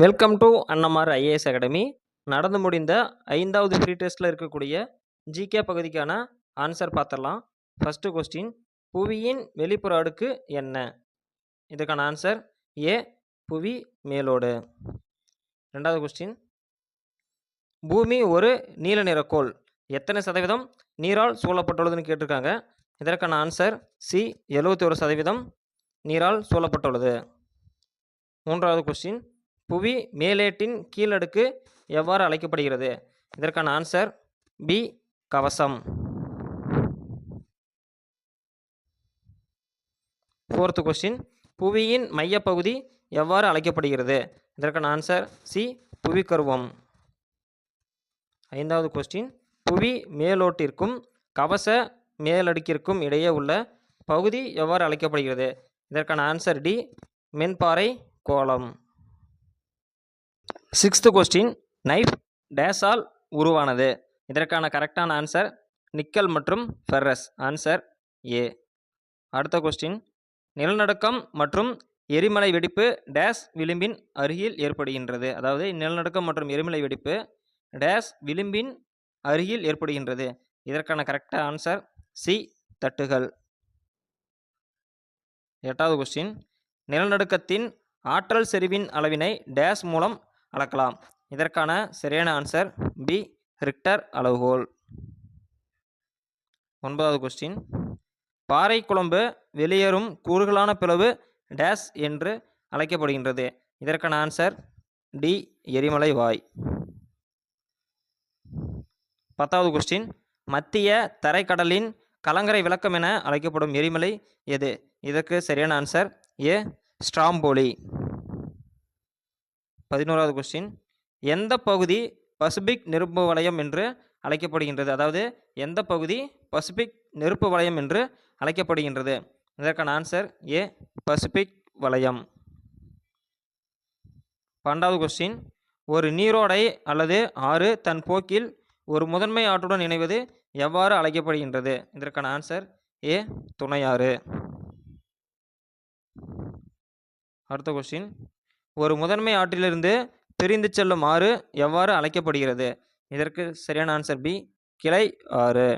Welcome to Annamar IAS academy நடந்து முடிந்த ஐந்தாவது ஃப்ரீ டெஸ்ட்டில் இருக்கக்கூடிய ஜிகே பகுதிக்கான ஆன்சர் பார்த்துடலாம். ஃபஸ்ட்டு கொஸ்டின் புவியின் வெளிப்புற அடுக்கு என்ன? இதுக்கான ஆன்சர் ஏ புவி மேலோடு. ரெண்டாவது கொஸ்டின் பூமி ஒரு நீல நிற கோள். எத்தனை சதவீதம் நீரால் சூழப்பட்டுள்ளதுன்னு கேட்டிருக்காங்க. இதற்கான ஆன்சர் சி எழுபத்தி ஒரு சதவீதம் நீரால் சூழப்பட்டுள்ளது. மூன்றாவது கொஸ்டின் புவி மேலேட்டின் கீழடுக்கு எவ்வாறு அழைக்கப்படுகிறது? இதற்கான ஆன்சர் பி கவசம். ஃபோர்த்து கொஸ்டின் புவியின் மையப்பகுதி எவ்வாறு அழைக்கப்படுகிறது? இதற்கான ஆன்சர் சி புவிக்கருவம். ஐந்தாவது கொஸ்டின் புவி மேலோட்டிற்கும் கவச மேலடுக்கிற்கும் இடையே உள்ள பகுதி எவ்வாறு அழைக்கப்படுகிறது? இதற்கான ஆன்சர் டி மென்பாறை கோலம் சிக்ஸ்த்து கொஸ்டின் நைஃப் டேஸால் உருவானது. இதற்கான கரெக்டான ஆன்சர் நிக்கல் மற்றும் ஃபெர்ரஸ் ஆன்சர் ஏ அடுத்த கொஸ்டின் நிலநடுக்கம் மற்றும் எரிமலை வெடிப்பு டேஸ் விளிம்பின் அருகில் ஏற்படுகின்றது. அதாவது நிலநடுக்கம் மற்றும் எரிமலை வெடிப்பு டேஸ் விளிம்பின் அருகில் ஏற்படுகின்றது. இதற்கான கரெக்டாக ஆன்சர் சி தட்டுகள். எட்டாவது கொஸ்டின் நிலநடுக்கத்தின் ஆற்றல் செறிவின் அளவினை டேஸ் மூலம் அளக்கலாம். இதற்கான சரியான ஆன்சர் பி ரிக்டர் அளவுகோல். ஒன்பதாவது கொஸ்டின் பாறை குழம்பு வெளியேறும் கூறுகளான பிளவு டேஸ் என்று அழைக்கப்படுகின்றது. இதற்கான ஆன்சர் டி எரிமலை வாய். பத்தாவது கொஸ்டின் மத்திய தரைக்கடலின் கலங்கரை விளக்கம் என அழைக்கப்படும் எரிமலை எது? இதற்கு சரியான ஆன்சர் ஏ ஸ்ட்ராம்போலி பதினோராவது கொஸ்டின் எந்த பகுதி பசிபிக் நெருப்பு வலயம் என்று அழைக்கப்படுகின்றது? அதாவது எந்த பகுதி பசிபிக் நெருப்பு வலயம் என்று அழைக்கப்படுகின்றது? இதற்கான ஆன்சர் ஏ பசிபிக் வலயம் பன்னெண்டாவது கொஸ்டின் ஒரு நீரோடை அல்லது ஆறு தன் போக்கில் ஒரு முதன்மை ஆற்றுடன் இணைவது எவ்வாறு அழைக்கப்படுகின்றது? இதற்கான ஆன்சர் ஏ துணையாறு அடுத்த கொஸ்டின் ஒரு முதன்மை ஆற்றிலிருந்து பிரிந்து செல்லும் ஆறு எவ்வாறு அழைக்கப்படுகிறது? இதற்கு சரியான ஆன்சர் பி கிளை ஆறு.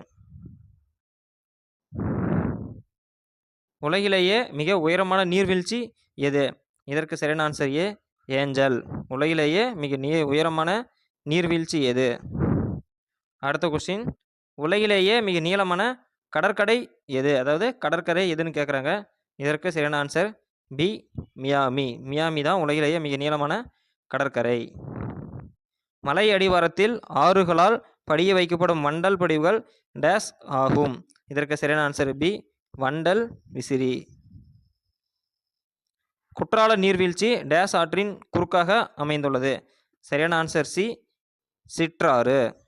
உலகிலேயே மிக உயரமான நீர்வீழ்ச்சி எது? இதற்கு சரியான ஆன்சர் ஏ ஏஞ்சல். உலகிலேயே மிக நீ உயரமான நீர்வீழ்ச்சி எது? அடுத்த கொஸ்டின் உலகிலேயே மிக நீளமான கடற்கரை எது? அதாவது கடற்கரை எதுன்னு கேட்குறாங்க இதற்கு சரியான ஆன்சர் பி மியாமி. மியாமி தான் உலகிலேயே மிக நீளமான கடற்கரை. மலை அடிவாரத்தில் ஆறுகளால் படிய வைக்கப்படும் வண்டல் படிவுகள் டேஸ் ஆகும். இதற்கு சரியான ஆன்சர் பி வண்டல் விசிறி. குற்றால நீர்வீழ்ச்சி டேஸ் ஆற்றின் குறுக்காக அமைந்துள்ளது. சரியான ஆன்சர் சி சிற்றாறு.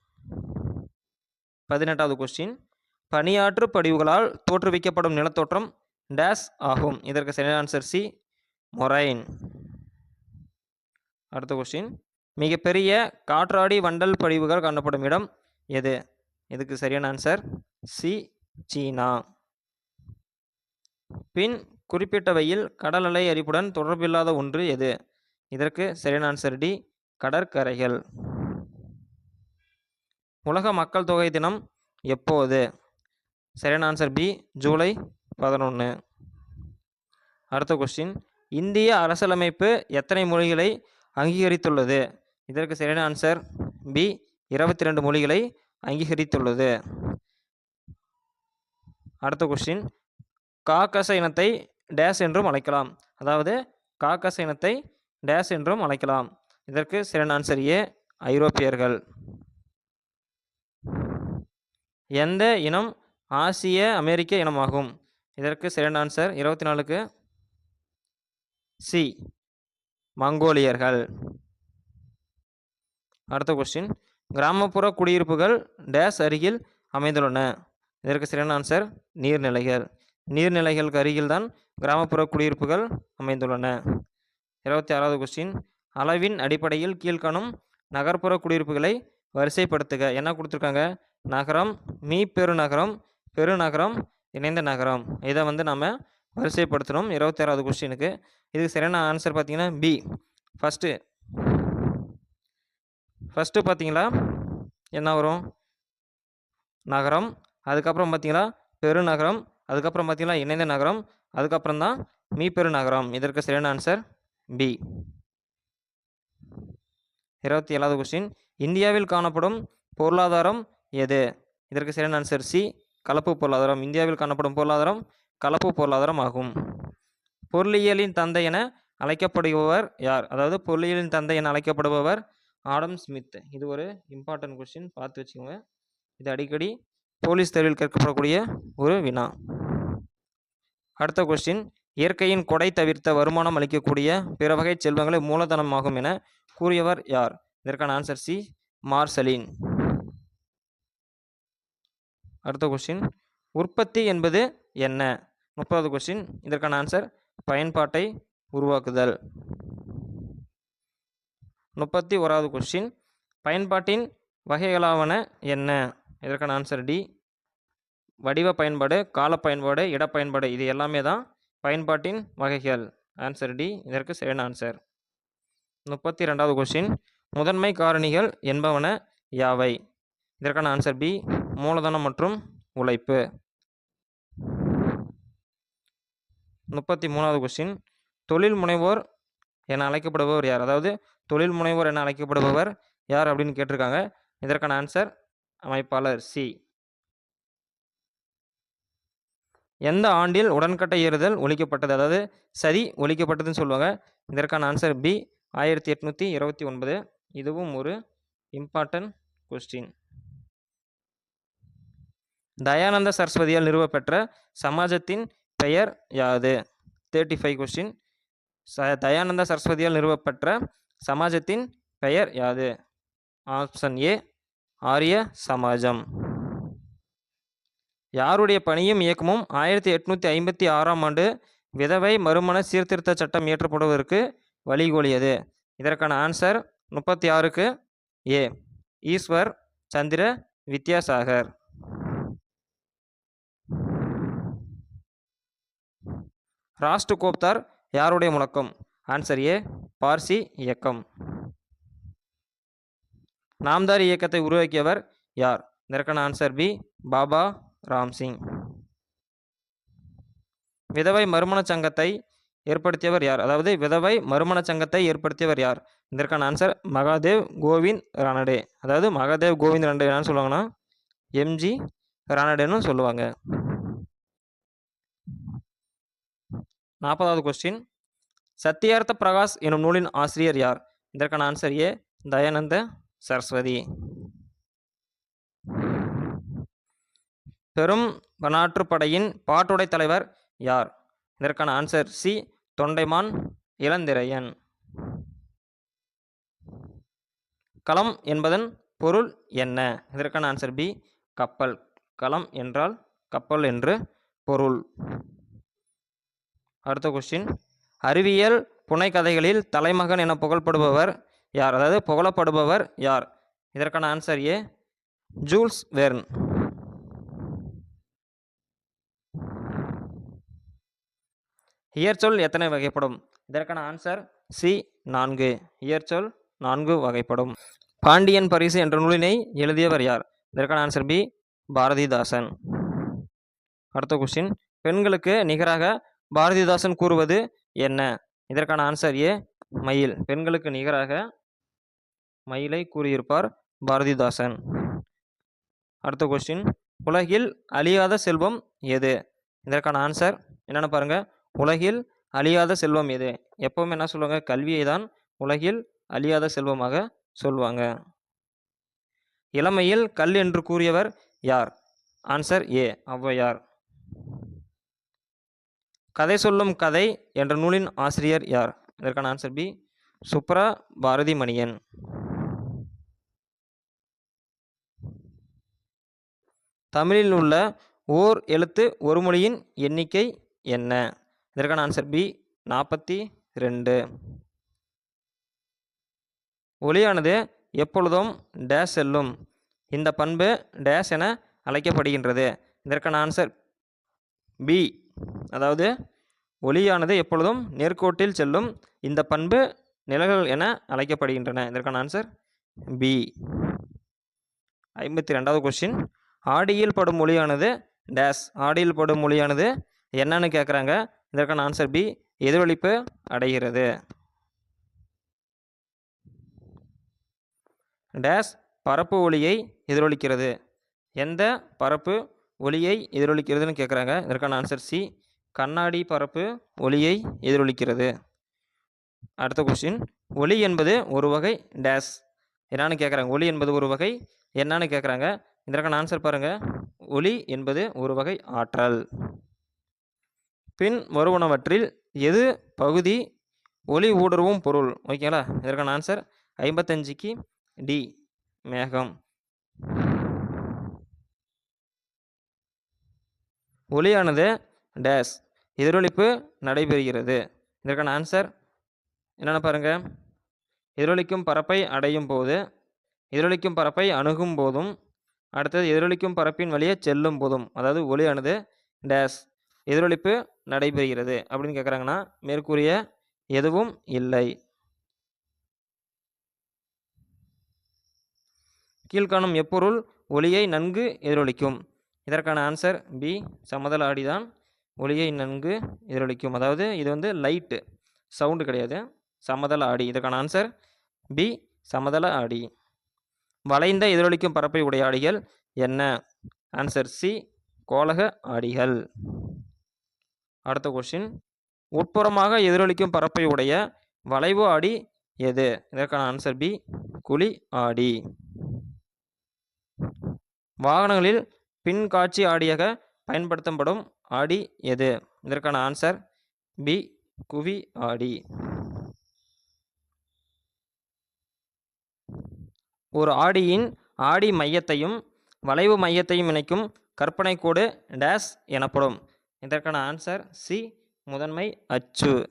பதினெட்டாவது கொஸ்டின் பனியாற்று படிவுகளால் தோற்றுவிக்கப்படும் நிலத்தோற்றம் டேஸ் ஆகும். இதற்கு சரியான ஆன்சர் சி மொரைன். அடுத்த கொஸ்டின் மிகப்பெரிய காற்றாடி வண்டல் படிவுகள் காணப்படும் இடம் எது? இதுக்கு சரியான ஆன்சர் சி சீனா. பின் குறிப்பிட்டவையில் கடல் அலை அரிப்புடன் தொடர்பில்லாத ஒன்று எது? இதற்கு சரியான ஆன்சர் டி கடற்கரைகள். உலக மக்கள் தொகை தினம் எப்போது? சரியான ஆன்சர் பி ஜூலை பதினொன்று அடுத்த கொஸ்டின் இந்திய அரசியலமைப்பு எத்தனை மொழிகளை அங்கீகரித்துள்ளது? இதற்கு சரியான ஆன்சர் பி இருபத்தி ரெண்டு மொழிகளை அங்கீகரித்துள்ளது. அடுத்த கொஸ்டின் காக்கச இனத்தை டேஸ் என்றும் அழைக்கலாம். அதாவது காக்கச இனத்தை டேஸ் என்றும் அழைக்கலாம். இதற்கு சரியான ஆன்சர் ஏ ஐரோப்பியர்கள். எந்த இனம் ஆசிய அமெரிக்க இனமாகும்? இதற்கு சரியான ஆன்சர் இருபத்தி நாலுக்கு சி மங்கோலியர்கள். அடுத்த கொஸ்டின் கிராமப்புற குடியிருப்புகள் டேஸ் அருகில் அமைந்துள்ளன. இதற்கு சரியான ஆன்சர் நீர்நிலைகள். நீர்நிலைகளுக்கு அருகில்தான் கிராமப்புற குடியிருப்புகள் அமைந்துள்ளன. இருபத்தி ஆறாவது கொஸ்டின் அளவின் அடிப்படையில் கீழ்காணும் நகர்ப்புற குடியிருப்புகளை வரிசைப்படுத்துக. என்ன கொடுத்துருக்காங்க? நகரம் மீ பெருநகரம் பெருநகரம் இணைந்த நகரம். இதை வந்து நம்ம வரிசைப்படுத்தணும் இருபத்தாறாவது கொஸ்டினுக்கு இதுக்கு சரியான ஆன்சர் பார்த்தீங்கன்னா பி ஃபஸ்ட்டு ஃபஸ்ட்டு பார்த்தீங்களா? என்ன வரும்? நகரம். அதுக்கப்புறம் பார்த்தீங்களா? பெருநகரம். அதுக்கப்புறம் பார்த்தீங்களா? இணைந்த நகரம். அதுக்கப்புறம் தான் மீ நகரம் இதற்கு சரியான ஆன்சர் பி இருபத்தி ஏழாவது கொஸ்டின் இந்தியாவில் காணப்படும் பொருளாதாரம் எது? இதற்கு சரியான ஆன்சர் சி கலப்பு பொருளாதாரம். இந்தியாவில் காணப்படும் பொருளாதாரம் கலப்பு பொருளாதாரம் ஆகும். பொருளியலின் தந்தை என அழைக்கப்படுபவர் யார்? அதாவது பொருளியலின் தந்தை என அழைக்கப்படுபவர் ஆடம் ஸ்மித். இது ஒரு இம்பார்ட்டன்ட் கொஸ்டின் பார்த்து வச்சுக்கோங்க. இது அடிக்கடி போலீஸ் தேர்வில் கேட்கப்படக்கூடிய ஒரு வினா. அடுத்த கொஸ்டின் இயற்கையின் கொடை தவிர்த்த வருமானம் அளிக்கக்கூடிய பிற வகை செல்வங்களை மூலதனமாகும் என கூறியவர் யார்? இதற்கான ஆன்சர் சி மார்சலின். அடுத்த கொஸ்டின் உற்பத்தி என்பது என்ன? முப்பதாவது கொஸ்டின் இதற்கான ஆன்சர் பயன்பாட்டை உருவாக்குதல். முப்பத்தி ஓராவது கொஸ்டின் பயன்பாட்டின் வகைகளாவன என்ன? இதற்கான ஆன்சர் டி வடிவ பயன்பாடு கால பயன்பாடு இட பயன்பாடு இது எல்லாமே தான் பயன்பாட்டின் வகைகள். ஆன்சர் டி இதற்கு சரியான ஆன்சர் முப்பத்தி ரெண்டாவது கொஸ்டின் முதன்மை காரணிகள் என்பவன யாவை? இதற்கான ஆன்சர் பி மூலதனம் மற்றும் உழைப்பு. முப்பத்தி மூணாவது கொஸ்டின் தொழில் முனைவோர் என அழைக்கப்படுபவர் யார்? அதாவது தொழில் முனைவோர் என அழைக்கப்படுபவர் யார் அப்படின்னு கேட்டிருக்காங்க. இதற்கான ஆன்சர் அமைப்பாளர் சி எந்த ஆண்டில் உடன்கட்டை ஏறுதல் ஒழிக்கப்பட்டது? அதாவது சதி ஒழிக்கப்பட்டதுன்னு சொல்லுவாங்க. இதற்கான ஆன்சர் பி ஆயிரத்தி எட்நூற்றி இருபத்தி ஒன்பது. இதுவும் ஒரு இம்பார்ட்டன்ட் கொஸ்டின் தயானந்த சரஸ்வதியால் நிறுவப்பெற்ற சமாஜத்தின் பெயர் யாது? தேர்ட்டி ஃபைவ் கொஸ்டின் ச தயானந்த சரஸ்வதியால் நிறுவப்பெற்ற சமாஜத்தின் பெயர் யாது? ஆப்ஷன் ஏ ஆரிய சமாஜம். யாருடைய பணியும் இயக்கமும் ஆயிரத்தி எட்நூற்றி ஐம்பத்தி ஆறாம் ஆண்டு விதவை மறுமண சீர்திருத்த சட்டம் இயற்றப்படுவதற்கு வழிகோலியது. இதற்கான ஆன்சர் முப்பத்தி ஆறுக்கு ஏ ஈஸ்வர் சந்திர வித்யாசாகர். ராஷ்டு கோப்தார் யாருடைய முழக்கம்? ஆன்சர் ஏ பார்சி இயக்கம். நாம்தார் இயக்கத்தை உருவாக்கியவர் யார்? இதற்கான ஆன்சர் பி பாபா ராம்சிங். விதவை மறுமண சங்கத்தை ஏற்படுத்தியவர் யார்? அதாவது விதவை மறுமண சங்கத்தை ஏற்படுத்தியவர் யார்? இதற்கான ஆன்சர் மகாதேவ் கோவிந்த் ரானடே. அதாவது மகாதேவ் கோவிந்த் ரானடே என்னன்னு சொல்லுவாங்கன்னா எம்ஜி ரானடேன்னு சொல்லுவாங்க. நாற்பதாவது கொஸ்டின் சத்தியார்த்த பிரகாஷ் எனும் நூலின் ஆசிரியர் யார்? இதற்கான ஆன்சர் ஏ தயானந்த சரஸ்வதி. பெரும் பனாற்றுப் படையின் பாட்டுடை தலைவர் யார்? இதற்கான ஆன்சர் சி தொண்டைமான் இளந்திரையன். களம் என்பதன் பொருள் என்ன? இதற்கான ஆன்சர் பி கப்பல். களம் என்றால் கப்பல் என்று பொருள். அடுத்த கொஸ்டின் அறிவியல் புனைக்கதைகளில் தலைமகன் என புகழ்படுபவர் யார்? அதாவது புகழப்படுபவர் யார்? இதற்கான ஆன்சர் ஏ ஜூல்ஸ் வெர்ன். இயற்சொல் எத்தனை வகைப்படும்? இதற்கான ஆன்சர் சி நான்கு. இயற்சொல் நான்கு வகைப்படும். பாண்டியன் பரிசு என்ற நூலினை எழுதியவர் யார்? இதற்கான ஆன்சர் பி பாரதிதாசன். அடுத்த கொஸ்டின் பெண்களுக்கு நிகராக பாரதிதாசன் கூறுவது என்ன? இதற்கான ஆன்சர் ஏ மயில். பெண்களுக்கு நிகராக மயிலை கூறியிருப்பார் பாரதிதாசன். அடுத்த கொஸ்டின் உலகில் அழியாத செல்வம் எது? இதற்கான ஆன்சர் என்னென்னு பாருங்க. உலகில் அழியாத செல்வம் எது? எப்பவும் என்ன சொல்லுவாங்க? கல்வியை தான் உலகில் அழியாத செல்வமாக சொல்லுவாங்க இளமையில் கல் என்று கூறியவர் யார்? Answer A Avvaiyar. கதை சொல்லும் கதை என்ற நூலின் ஆசிரியர் யார்? இதற்கான ஆன்சர் பி சுப்ரா பாரதி மணியன் தமிழில் உள்ள ஓர் எழுத்து ஒரு மொழியின் எண்ணிக்கை என்ன? இதற்கான ஆன்சர் பி நாற்பத்தி ரெண்டு. ஒளியானது எப்பொழுதும் டேஷ் செல்லும். இந்த பண்பு டேஷ் என அழைக்கப்படுகின்றது. இதற்கான ஆன்சர் பி அதாவது ஒளியானது எப்பொழுதும் நேர்கோட்டில் செல்லும் இந்த பண்பு நிழல்கள் என அழைக்கப்படுகின்றன. இதற்கான ஆன்சர் பி ஐம்பத்தி ரெண்டாவது கொஸ்டின் ஆடியில் படும் மொழியானது டேஸ் ஆடியில் படும் மொழியானது என்னன்னு கேட்குறாங்க இதற்கான ஆன்சர் பி எதிரொலிப்பு அடைகிறது. டேஸ் பரப்பு ஒளியை எதிரொலிக்கிறது. எந்த பரப்பு ஒளியை எதிரொலிக்கிறதுன்னு கேட்குறாங்க இதற்கான ஆன்சர் சி கண்ணாடி பரப்பு ஒளியை எதிரொலிக்கிறது. அடுத்த கொஸ்டின் ஒளி என்பது ஒரு வகை டேஸ் என்னான்னு கேட்குறாங்க ஒளி என்பது ஒரு வகை என்னன்னு கேட்குறாங்க இதற்கான ஆன்சர் பாருங்கள் ஒளி என்பது ஒரு வகை ஆற்றல். பின் வருவனவற்றில் எது பகுதி ஒளி ஊடுருவும் பொருள்? ஓகேங்களா? இதற்கான ஆன்சர் ஐம்பத்தஞ்சுக்கு டி மேகம். ஒளியானது டேஸ். எதிரொலிப்பு நடைபெறுகிறது. இதற்கான ஆன்சர் என்னென்ன பாருங்கள் எதிரொலிக்கும் பரப்பை அடையும் போது எதிரொலிக்கும் பரப்பை அணுகும் போதும் அடுத்தது எதிரொலிக்கும் பரப்பின் வழியே செல்லும் போதும் அதாவது ஒளியானது டேஸ். எதிரொலிப்பு நடைபெறுகிறது அப்படின்னு கேட்குறாங்கன்னா மேற்கூறிய எதுவும் இல்லை. கீழ்காணும் எப்பொருள் ஒளியை நன்கு எதிரொலிக்கும். இதற்கான ஆன்சர் பி சமதள ஆடி தான் ஒளியை நன்கு எதிரொலிக்கும். அதாவது இது வந்து லைட்டு சவுண்டு கிடையாது. சமதள ஆடி இதற்கான ஆன்சர் பி சமதள ஆடி வளைந்த எதிரொலிக்கும் பரப்பை உடைய ஆடிகள் என்ன? ஆன்சர் சி கோலக ஆடிகள் அடுத்த கொஷின் உட்புறமாக எதிரொலிக்கும் பரப்பை உடைய வளைவு ஆடி எது? இதற்கான ஆன்சர் பி குழி ஆடி வாகனங்களில் பின் காட்சி ஆடியாக பயன்படுத்தப்படும் ஆடி எது? இதற்கான ஆன்சர் பி குவி ஆடி. ஒரு ஆடியின் ஆடி மையத்தையும் வளைவு மையத்தையும் இணைக்கும் கற்பனை கோடு டேஸ் எனப்படும். இதற்கான ஆன்சர் சி முதன்மை அச்சு.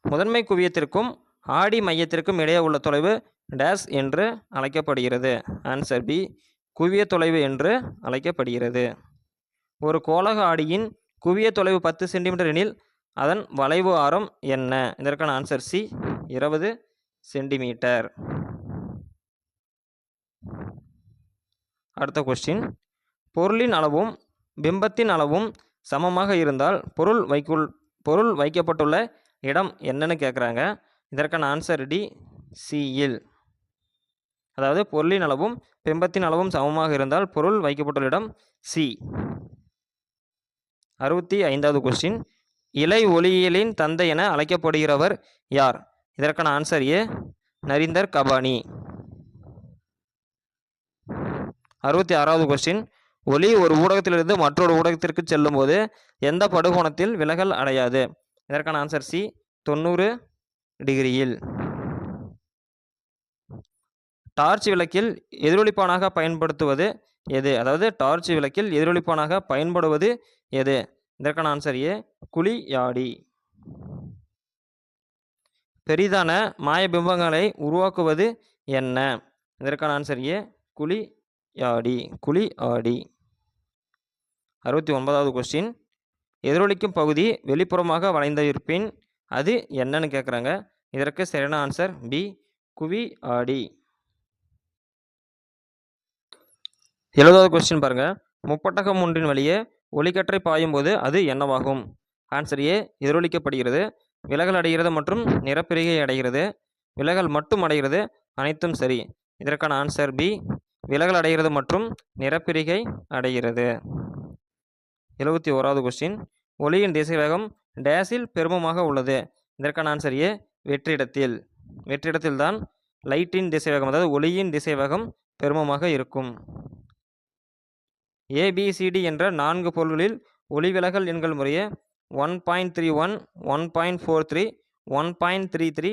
முதன்மை குவியத்திற்கும் ஆடி மையத்திற்கும் இடையே உள்ள தொலைவு டேஸ் என்று அழைக்கப்படுகிறது. ஆன்சர் பி குவிய தொலைவு என்று அழைக்கப்படுகிறது. ஒரு கோலக ஆடியின் குவிய தொலைவு பத்து சென்டிமீட்டர் எனில் அதன் வளைவு ஆரம் என்ன? இதற்கான ஆன்சர் சி இருபது சென்டிமீட்டர். அடுத்த கொஸ்டின் பொருளின் அளவும் பிம்பத்தின் அளவும் சமமாக இருந்தால் பொருள் வைக்குள் பொருள் வைக்கப்பட்டுள்ள இடம் என்னன்னு கேட்குறாங்க இதற்கான ஆன்சர் டி சியில் அதாவது பொருளின் அளவும் பிம்பத்தின் அளவும் சமமாக இருந்தால் பொருள் வைக்கப்பட்டுள்ள இடம் சி அறுபத்தி ஐந்தாவது கொஸ்டின் இலை ஒளியியலின் தந்தை என அழைக்கப்படுகிறவர் யார்? இதற்கான ஆன்சர் ஏ நரிந்தர் கபானி. அறுபத்தி ஆறாவது கொஸ்டின் ஒளி ஒரு ஊடகத்திலிருந்து மற்றொரு ஊடகத்திற்கு செல்லும்போது எந்த படுகோணத்தில் விலகல் அடையாது? இதற்கான ஆன்சர் சி தொண்ணூறு டிகிரியில் டார்ச் விளக்கில் எதிரொலிப்பானாக பயன்படுத்துவது எது? அதாவது டார்ச் விளக்கில் எதிரொலிப்பானாக பயன்படுவது எது? இதற்கான ஆன்சர் ஏ குழியாடி. பெரிதான மாயபிம்பங்களை உருவாக்குவது என்ன? இதற்கான ஆன்சர் ஏ குழியாடி குழி ஆடி அறுபத்தி ஒன்பதாவது கொஸ்டின் எதிரொலிக்கும் பகுதி வெளிப்புறமாக வளைந்த இருப்பின் அது என்னன்னு கேட்குறாங்க இதற்கு சரியான ஆன்சர் பி குவி ஆடி எழுபதாவது கொஸ்டின் பாருங்க. முப்பட்டகம் ஒன்றின் வழியே ஒளிக்கற்றை பாயும் போது அது என்னவாகும்? ஆன்சர் ஏ எதிரொலிக்கப்படுகிறது. விலகல் அடைகிறது மற்றும் நிறப்பிரிகை அடைகிறது. விலகல் மட்டும் அடைகிறது அனைத்தும் சரி. இதற்கான ஆன்சர் பி விலகல் அடைகிறது மற்றும் நிறப்பிரிகை அடைகிறது. எழுபத்தி ஓராவது கொஸ்டின் ஒளியின் திசை வேகம் டேஸில் பெருமமாக உள்ளது. இதற்கான ஆன்சர் ஏ வெற்றிடத்தில். வெற்றிடத்தில்தான் லைட்டின் திசைவேகம் அதாவது ஒளியின் திசைவேகம் பெருமமாக இருக்கும். ஏபிசிடி என்ற நான்கு பொருள்களில் ஒளிவிலகல் எண்கள் முறையே one point three one one point four three one point three three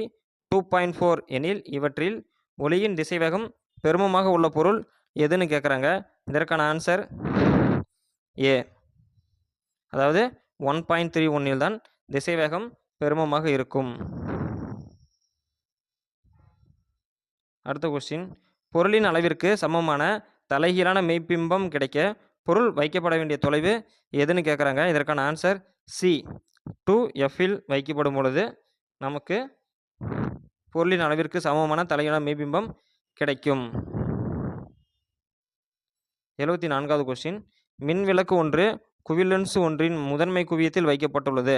two point four எனில் இவற்றில் ஒளியின் திசைவேகம் பெருமமாக உள்ள பொருள் எதுன்னு கேட்குறாங்க இதற்கான ஆன்சர் ஏ அதாவது ஒன் பாயிண்ட் த்ரீ ஒன்னில் தான் திசைவேகம் பெருமமாக இருக்கும். அடுத்த கொஸ்டின் பொருளின் அளவிற்கு சமமான தலைகீழான மெய்ப்பிம்பம் கிடைக்க பொருள் வைக்கப்பட வேண்டிய தொலைவு எதுன்னு கேட்குறாங்க இதற்கான ஆன்சர் சி டூ எஃப்பில் வைக்கப்படும் பொழுது நமக்கு பொருளின் அளவிற்கு சமமான தலையான மெய்பிம்பம் கிடைக்கும். எழுபத்தி நான்காவது கொஸ்டின் மின் விளக்கு ஒன்று குவிலன்ஸ் ஒன்றின் முதன்மை குவியத்தில் வைக்கப்பட்டுள்ளது.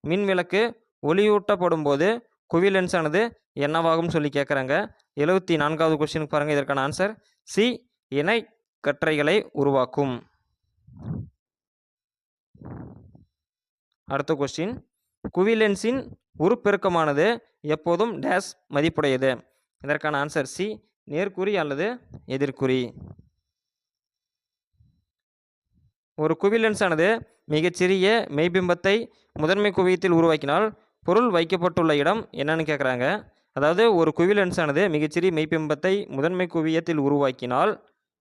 மின் விளக்கு ஒளியூட்டப்படும் போது குவிலென்ஸ் ஆனது என்னவாகும் சொல்லி கேட்குறாங்க எழுபத்தி நான்காவது கொஸ்டினுக்கு பாருங்கள் இதற்கான ஆன்சர் சி இணை கற்றைகளை உருவாக்கும். அடுத்த கொஸ்டின் குவிலென்ஸின் உருப்பெருக்கமானது எப்போதும் டேஸ் மதிப்புடையது. இதற்கான ஆன்சர் சி நேர்குறி அல்லது எதிர்குறி. ஒரு குவிலென்ஸானது மிகச்சிறிய மெய்பிம்பத்தை முதன்மை குவியத்தில் உருவாக்கினால் பொருள் வைக்கப்பட்டுள்ள இடம் என்னன்னு கேட்குறாங்க அதாவது ஒரு குவிலென்ஸானது மிகச்சிறிய மெய்பிம்பத்தை முதன்மை குவியத்தில் உருவாக்கினால்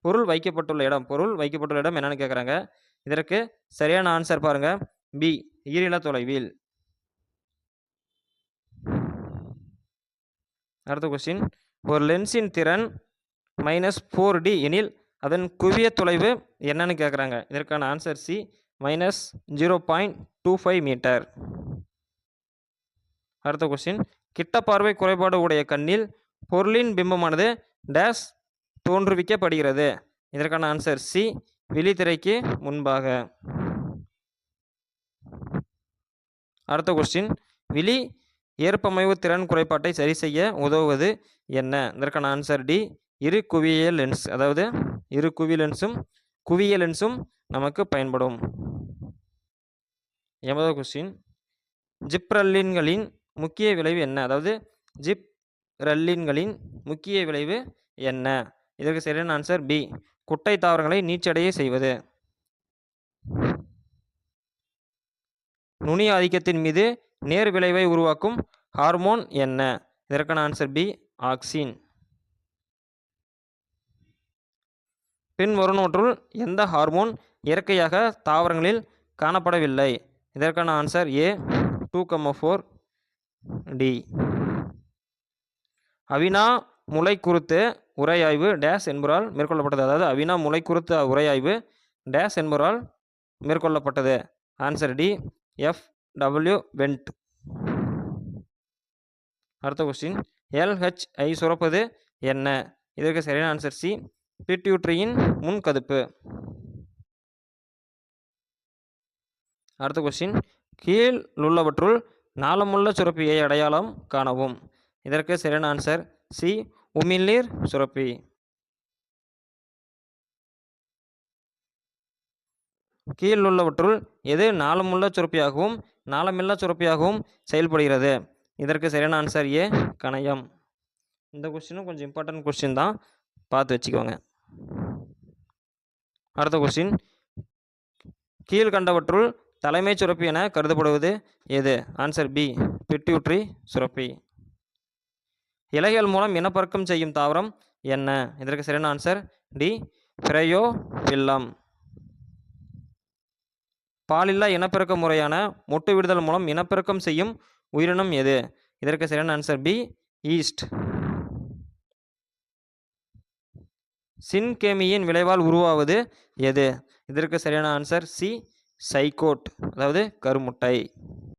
பொருள் வைக்கப்பட்டுள்ள இடம் பொருள் வைக்கப்பட்டுள்ள இடம் என்னன்னு கேட்குறாங்க இதற்கு சரியான ஆன்சர் பாருங்க. பி ஈரில தொலைவில் அடுத்த கொஸ்டின் ஒரு லென்ஸின் திறன் மைனஸ் ஃபோர் டி எனில் அதன் குவிய தொலைவு என்னன்னு கேட்குறாங்க இதற்கான answer C minus zero point two five metre அடுத்த கொஸ்டின் கிட்ட பார்வை குறைபாடு உடைய கண்ணில் பொருளின் பிம்பமானது டேஸ் தோன்றுவிக்கப்படுகிறது. இதற்கான ஆன்சர் சி விழித்திரைக்கு முன்பாக. அடுத்த கொஸ்டின் விழி ஏற்பமைவு திறன் குறைபாட்டை சரி செய்ய உதவுவது என்ன? இதற்கான ஆன்சர் டி இரு குவிய லென்ஸ் அதாவது இரு குவி லென்ஸும் குவிய லென்ஸும் நமக்கு பயன்படும். எமது கொஸ்டின் ஜிப்ரல்லின்களின் முக்கிய விளைவு என்ன? அதாவது ஜிப் ரல்லின்களின் முக்கிய விளைவு என்ன? இதற்கு சரியான ஆன்சர் பி குட்டை தாவரங்களை நீச்சடைய செய்வது. நுனி ஆதிக்கத்தின் மீது நேர் விளைவை உருவாக்கும் ஹார்மோன் என்ன? இதற்கான ஆன்சர் பி ஆக்சின் பின்வருவனவற்றுள் எந்த ஹார்மோன் இயற்கையாக தாவரங்களில் காணப்படவில்லை? இதற்கான answer A two comma four D Avina முளைக்குருத்து உரையாய்வு டேஸ் என்பவரால் மேற்கொள்ளப்பட்டது. அதாவது அவினா முளைக்குருத்து உரையாய்வு டேஸ் என்பவரால் மேற்கொள்ளப்பட்டது. Answer D F W Went அடுத்த கொஸ்டின் எல்ஹெச்ஐ சுரப்பது என்ன? இதற்கு சரியான ஆன்சர் சி பிட்யூட்ரியின் முன்கதுப்பு அடுத்த கொஸ்டின் கீழ் உள்ளவற்றுள் நாளமுள்ள சுரப்பியை அடையாளம் காணவும். இதற்கு சரியான ஆன்சர் சி உமிழ்நீர் சுரப்பி. கீழ் உள்ளவற்றுள் எது நாளமுள்ள சுரப்பியாகவும் நாளமில்லா சுரப்பியாகவும் செயல்படுகிறது? இதற்கு சரியான ஆன்சர் ஏ கணையம். இந்த கொஸ்டினும் கொஞ்சம் இம்பார்ட்டன்ட் கொஸ்டின் தான். பார்த்து வச்சுக்கோங்க. அடுத்த கொஸ்டின் கீழ்கண்டவற்றுள் தலைமைச் சுரப்பி என கருதப்படுவது எது? ஆன்சர் பி பிட்யூட்ரி சுரப்பி. இலைகள் மூலம் இனப்பெருக்கம் செய்யும் தாவரம் என்ன? இதற்கு சரியான ஆன்சர் டி ஃப்ரையோ பில்லம் பாலில்லா இனப்பெருக்க முறையான மொட்டு விடுதல் மூலம் இனப்பெருக்கம் செய்யும் உயிரினம் எது? இதற்கு சரியான ஆன்சர் பி ஈஸ்ட் சின்கேமியின் விளைவால் உருவாவது எது? இதற்கு சரியான ஆன்சர் சி சைகோட் அதாவது கருமுட்டை.